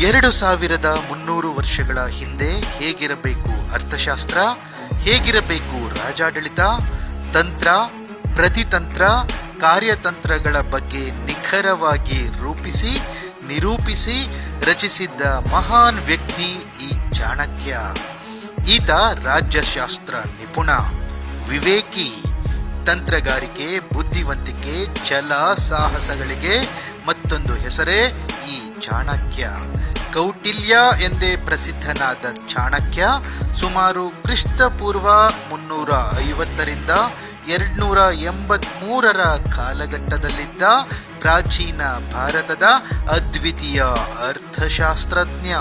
ಎರಡು ಸಾವಿರದ ಮುನ್ನೂರು ವರ್ಷಗಳ ಹಿಂದೆ ಹೇಗಿರಬೇಕು ಅರ್ಥಶಾಸ್ತ್ರ, ಹೇಗಿರಬೇಕು ರಾಜಾಡಳಿತ, ತಂತ್ರ, ಪ್ರತಿತಂತ್ರ, ಕಾರ್ಯತಂತ್ರಗಳ ಬಗ್ಗೆ ನಿಖರವಾಗಿ ರೂಪಿಸಿ, ನಿರೂಪಿಸಿ ರಚಿಸಿದ್ದ ಮಹಾನ್ ವ್ಯಕ್ತಿ ಈ ಚಾಣಕ್ಯ. ಈತ ರಾಜ್ಯಶಾಸ್ತ್ರ ನಿಪುಣ, ವಿವೇಕಿ. ತಂತ್ರಗಾರಿಕೆ, ಬುದ್ಧಿವಂತಿಕೆ, ಛಲ, ಸಾಹಸಗಳಿಗೆ ಮತ್ತೊಂದು ಹೆಸರೇ ಈ ಚಾಣಕ್ಯ. ಕೌಟಿಲ್ಯ ಎಂದೇ ಪ್ರಸಿದ್ಧನಾದ ಚಾಣಕ್ಯ ಸುಮಾರು ಕ್ರಿಸ್ತಪೂರ್ವ ಮುನ್ನೂರ ಐವತ್ತರಿಂದ ಎರಡ್ನೂರ ಎಂಬತ್ಮೂರರ ಕಾಲಘಟ್ಟದಲ್ಲಿದ್ದ ಪ್ರಾಚೀನ ಭಾರತದ ಅದ್ವಿತೀಯ ಅರ್ಥಶಾಸ್ತ್ರಜ್ಞ.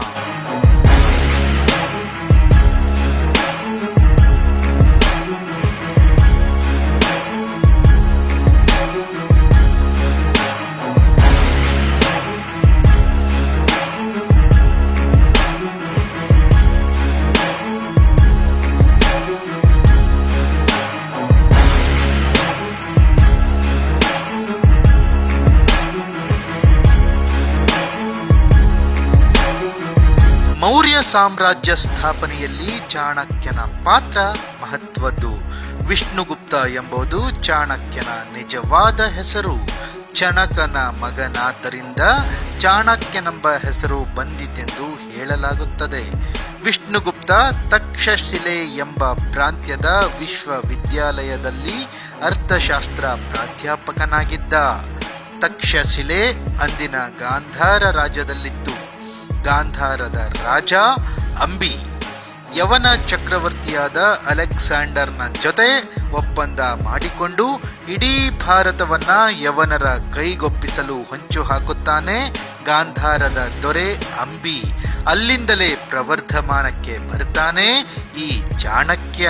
ಸಾಮ್ರಾಜ್ಯ ಸ್ಥಾಪನೆಯಲ್ಲಿ ಚಾಣಕ್ಯನ ಪಾತ್ರ ಮಹತ್ವದ್ದು. ವಿಷ್ಣುಗುಪ್ತ ಎಂಬುದು ಚಾಣಕ್ಯನ ನಿಜವಾದ ಹೆಸರು. ಚಣಕನ ಮಗನಾದ್ದರಿಂದ ಚಾಣಕ್ಯನೆಂಬ ಹೆಸರು ಬಂದಿತೆಂದು ಹೇಳಲಾಗುತ್ತದೆ. ವಿಷ್ಣುಗುಪ್ತ ತಕ್ಷಶಿಲೆ ಎಂಬ ಪ್ರಾಂತ್ಯದ ವಿಶ್ವವಿದ್ಯಾಲಯದಲ್ಲಿ ಅರ್ಥಶಾಸ್ತ್ರ ಪ್ರಾಧ್ಯಾಪಕನಾಗಿದ್ದ. ತಕ್ಷಶಿಲೆ ಅಂದಿನ ಗಾಂಧಾರ ರಾಜ್ಯದಲ್ಲಿತ್ತು. ಗಾಂಧಾರದ ರಾಜ ಅಂಬಿ. ಯವನ ಚಕ್ರವರ್ತಿಯಾದ ಅಲೆಕ್ಸಾಂಡರ್ನ ಜೊತೆ ಒಪ್ಪಂದ ಮಾಡಿಕೊಂಡು ಇಡೀ ಭಾರತವನ್ನ ಯವನರ ಕೈಗೊಪ್ಪಿಸಲು ಹೊಂಚು ಹಾಕುತ್ತಾನೆ ಗಾಂಧಾರದ ದೊರೆ ಅಂಬಿ. ಅಲ್ಲಿಂದಲೇ ಪ್ರವರ್ಧಮಾನಕ್ಕೆ ಬರ್ತಾನೆ ಈ ಚಾಣಕ್ಯ.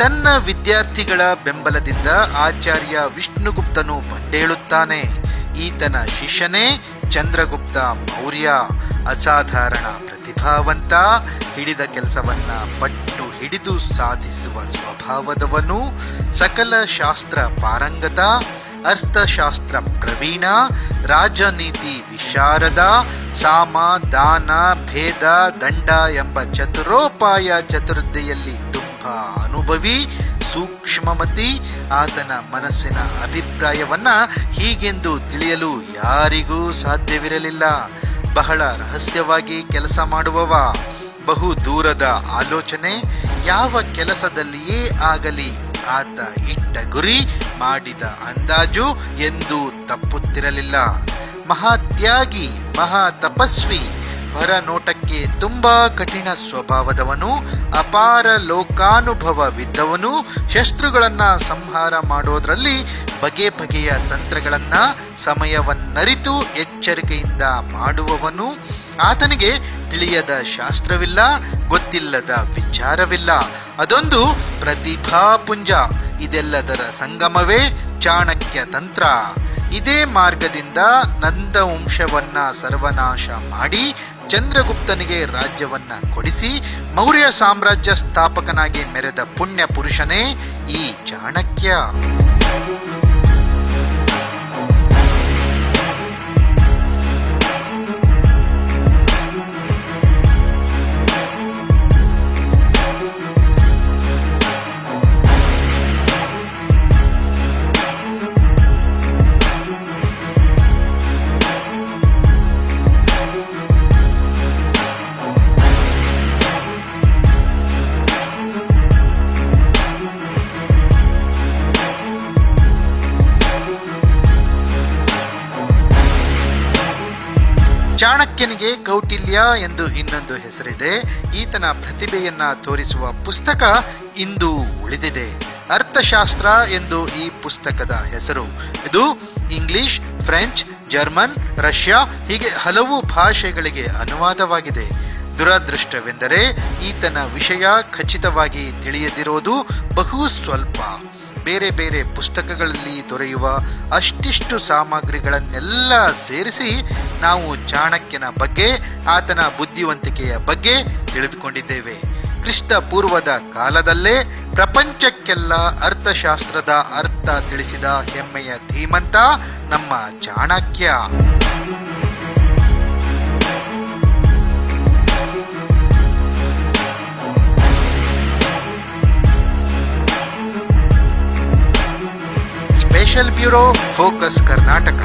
ತನ್ನ ವಿದ್ಯಾರ್ಥಿಗಳ ಬೆಂಬಲದಿಂದ ಆಚಾರ್ಯ ವಿಷ್ಣುಗುಪ್ತನು ಬಂಡೇಳುತ್ತಾನೆ. ಈತನ ಶಿಷ್ಯನೇ ಚಂದ್ರಗುಪ್ತ ಮೌರ್ಯ. ಅಸಾಧಾರಣ ಪ್ರತಿಭಾವಂತ, ಹಿಡಿದ ಕೆಲಸವನ್ನ ಪಟ್ಟು ಹಿಡಿದು ಸಾಧಿಸುವ ಸ್ವಭಾವದವನು, ಸಕಲ ಶಾಸ್ತ್ರ ಪಾರಂಗತ, ಅರ್ಥಶಾಸ್ತ್ರ ಪ್ರವೀಣ, ರಾಜನೀತಿ ವಿಶಾರದ, ಸಾಮ, ದಾನ, ಭೇದ, ದಂಡ ಎಂಬ ಚತುರೋಪಾಯ ಚತುರ್ದೆಯಲ್ಲಿ ತುಂಬ ಅನುಭವಿ, ಸೂಕ್ಷ್ಮಮತಿ, ಆತನ ಮನಸ್ಸಿನ ಅಭಿಪ್ರಾಯವನ್ನ ಹೀಗೆಂದು ತಿಳಿಯಲು ಯಾರಿಗೂ ಸಾಧ್ಯವಿರಲಿಲ್ಲ. ಬಹಳ ರಹಸ್ಯವಾಗಿ ಕೆಲಸ ಮಾಡುವವ, ಬಹು ದೂರದ ಆಲೋಚನೆ, ಯಾವ ಕೆಲಸದಲ್ಲಿಯೇ ಆಗಲಿ ಆತ ಇಟ್ಟ ಗುರಿ ಮಾಡಿದ ಅಂದಾಜು ಎಂದೂ ತಪ್ಪುತ್ತಿರಲಿಲ್ಲ. ಮಹಾತ್ಯಾಗಿ ಮಹಾ ತಪಸ್ವಿ ಹೊರ ನೋಟಕ್ಕೆ ತುಂಬಾ ಕಠಿಣ ಸ್ವಭಾವದವನು, ಅಪಾರ ಲೋಕಾನುಭವವಿದ್ದವನು, ಶಸ್ತ್ರುಗಳನ್ನ ಸಂಹಾರ ಮಾಡೋದ್ರಲ್ಲಿ ಬಗೆ ಬಗೆಯ ತಂತ್ರಗಳನ್ನ ಸಮಯವನ್ನರಿತು ಎಚ್ಚರಿಕೆಯಿಂದ ಮಾಡುವವನು. ಆತನಿಗೆ ತಿಳಿಯದ ಶಾಸ್ತ್ರವಿಲ್ಲ, ಗೊತ್ತಿಲ್ಲದ ವಿಚಾರವಿಲ್ಲ. ಅದೊಂದು ಪ್ರತಿಭಾಪುಂಜ. ಇದೆಲ್ಲದರ ಸಂಗಮವೇ ಚಾಣಕ್ಯ ತಂತ್ರ. ಇದೇ ಮಾರ್ಗದಿಂದ ನಂದವಂಶವನ್ನ ಸರ್ವನಾಶ ಮಾಡಿ ಚಂದ್ರಗುಪ್ತನಿಗೆ ರಾಜ್ಯವನ್ನ ಕೊಡಿಸಿ ಮೌರ್ಯ ಸಾಮ್ರಾಜ್ಯ ಸ್ಥಾಪಕನಾಗಿ ಮೆರೆದ ಪುಣ್ಯ ಪುರುಷನೇ ಈ ಚಾಣಕ್ಯ. ಚಾಣಕ್ಯನಿಗೆ ಕೌಟಿಲ್ಯ ಎಂದು ಇನ್ನೊಂದು ಹೆಸರಿದೆ. ಈತನ ಪ್ರತಿಭೆಯನ್ನ ತೋರಿಸುವ ಪುಸ್ತಕ ಇಂದು ಉಳಿದಿದೆ. ಅರ್ಥಶಾಸ್ತ್ರ ಎಂದು ಈ ಪುಸ್ತಕದ ಹೆಸರು. ಇದು ಇಂಗ್ಲಿಷ್, ಫ್ರೆಂಚ್, ಜರ್ಮನ್, ರಷ್ಯಾ ಹೀಗೆ ಹಲವು ಭಾಷೆಗಳಿಗೆ ಅನುವಾದವಾಗಿದೆ. ದುರದೃಷ್ಟವೆಂದರೆ ಈತನ ವಿಷಯ ಖಚಿತವಾಗಿ ತಿಳಿಯದಿರೋದು ಬಹು ಸ್ವಲ್ಪ. ಬೇರೆ ಬೇರೆ ಪುಸ್ತಕಗಳಲ್ಲಿ ದೊರೆಯುವ ಅಷ್ಟಿಷ್ಟು ಸಾಮಗ್ರಿಗಳನ್ನೆಲ್ಲ ಸೇರಿಸಿ ನಾವು ಚಾಣಕ್ಯನ ಬಗ್ಗೆ, ಆತನ ಬುದ್ಧಿವಂತಿಕೆಯ ಬಗ್ಗೆ ತಿಳಿದುಕೊಂಡಿದ್ದೇವೆ. ಕ್ರಿಸ್ತ ಪೂರ್ವದ ಕಾಲದಲ್ಲೇ ಪ್ರಪಂಚಕ್ಕೆಲ್ಲ ಅರ್ಥಶಾಸ್ತ್ರದ ಅರ್ಥ ತಿಳಿಸಿದ ಹೆಮ್ಮೆಯ ಧೀಮಂತ ನಮ್ಮ ಚಾಣಕ್ಯ. Bureau focus Karnataka